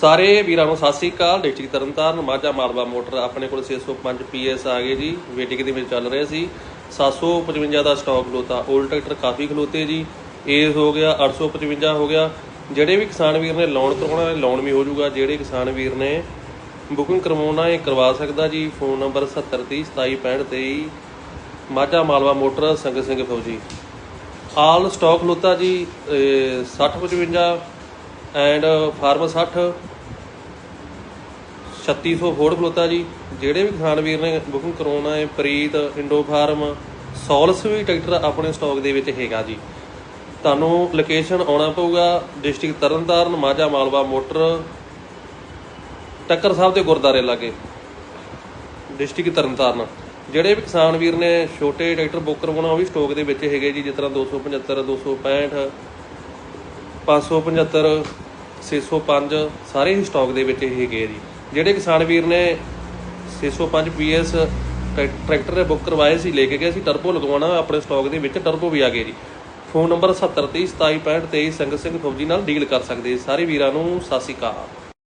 ਸਾਰੇ ਵੀਰਾਂ ਨੂੰ ਸਤਿ ਸ੍ਰੀ ਅਕਾਲ। ਡਿਸਟ੍ਰਿਕਟ ਤਰਨਤਾਰਨ, ਮਾਝਾ ਮਾਲਵਾ ਮੋਟਰ ਆਪਣੇ ਕੋਲ 605 PS ਆ ਗਏ ਜੀ। ਵੇਟਿੰਗ ਦੇ ਵਿੱਚ ਚੱਲ ਰਹੇ ਸੀ। 755 ਦਾ ਸਟਾਕ ਖਲੋਤਾ। 올ਡ ਟਰੈਕਟਰ ਕਾਫੀ ਖਲੋਤੇ ਜੀ। ਏਸ ਹੋ ਗਿਆ 855 ਹੋ ਗਿਆ। ਜਿਹੜੇ ਵੀ ਕਿਸਾਨ ਵੀਰ ਨੇ ਲੋਨ ਕਰਵਾਉਣਾ ਹੈ ਲੋਨ ਵੀ ਹੋ ਜਾਊਗਾ। ਜਿਹੜੇ ਕਿਸਾਨ ਵੀਰ ਨੇ ਬੁਕਿੰਗ ਕਰਵਾਉਣਾ ਹੈ, ਕਰਵਾ ਸਕਦਾ ਜੀ। Phone number 7030276523 Majha Malwa motor ਸੰਗ ਸਿੰਘ ਫੌਜੀ। ਆਲ ਸਟਾਕ ਖਲੋਤਾ ਜੀ 6055 ਐਂਡ ਫਾਰਮ 60 3600 ਫੋਰਡ ਖਲੋਤਾ ਜੀ। ਜਿਹੜੇ ਵੀ ਕਿਸਾਨ ਵੀਰ ਨੇ ਬੁਕਿੰਗ ਕਰਾਉਣਾ ਹੈ, ਪ੍ਰੀਤ, ਇੰਡੋ ਫਾਰਮ, ਸੋਲਸ ਵੀ ਟਰੈਕਟਰ ਆਪਣੇ ਸਟਾਕ ਦੇ ਵਿੱਚ ਹੈਗਾ ਜੀ। ਤੁਹਾਨੂੰ ਲੋਕੇਸ਼ਨ ਆਉਣਾ ਪਊਗਾ ਡਿਸਟ੍ਰਿਕਟ ਤਰਨਤਾਰਨ, ਮਾਝਾ ਮਾਲਵਾ ਮੋਟਰ, ਟੱਕਰ ਸਾਹਿਬ ਦੇ ਗੁਰਦਾਰੇ ਲਾਗੇ। ਡਿਸਟ੍ਰਿਕਟ ਤਰਨਤਾਰਨ। ਜਿਹੜੇ ਵੀ ਕਿਸਾਨ ਵੀਰ ਨੇ ਛੋਟੇ ਟਰੈਕਟਰ ਬੁੱਕ ਕਰਵਾਉਣਾ, ਉਹ ਵੀ ਸਟਾਕ ਦੇ ਵਿੱਚ ਹੈਗੇ ਜੀ। ਜਿਸ ਤਰ੍ਹਾਂ 275 265 575 605 ਸਾਰੇ ਹੀ ਸਟਾਕ ਦੇ ਵਿੱਚ ਹੈਗੇ ਜੀ। ਜਿਹੜੇ ਕਿਸਾਨ ਵੀਰ ਨੇ 605 PS ਟਰੈਕਟਰ ਦੇ ਬੁੱਕ ਕਰਵਾਏ ਸੀ, ਲੈ ਕੇ ਗਏ ਸੀ ਟਰਬੋ ਲਗਵਾਉਣਾ ਆਪਣੇ ਸਟਾਕ ਦੇ ਵਿੱਚ ਟਰਬੋ ਵੀ ਆ ਗਏ ਜੀ। ਫੋਨ ਨੰਬਰ 7030276523 ਸੰਗਤ ਸਿੰਘ ਫੌਜੀ ਨਾਲ ਡੀਲ ਕਰ ਸਕਦੇ ਸਾਰੇ ਵੀਰਾਂ ਨੂੰ, ਸਤਿ ਸ਼੍ਰੀ ਅਕਾਲ।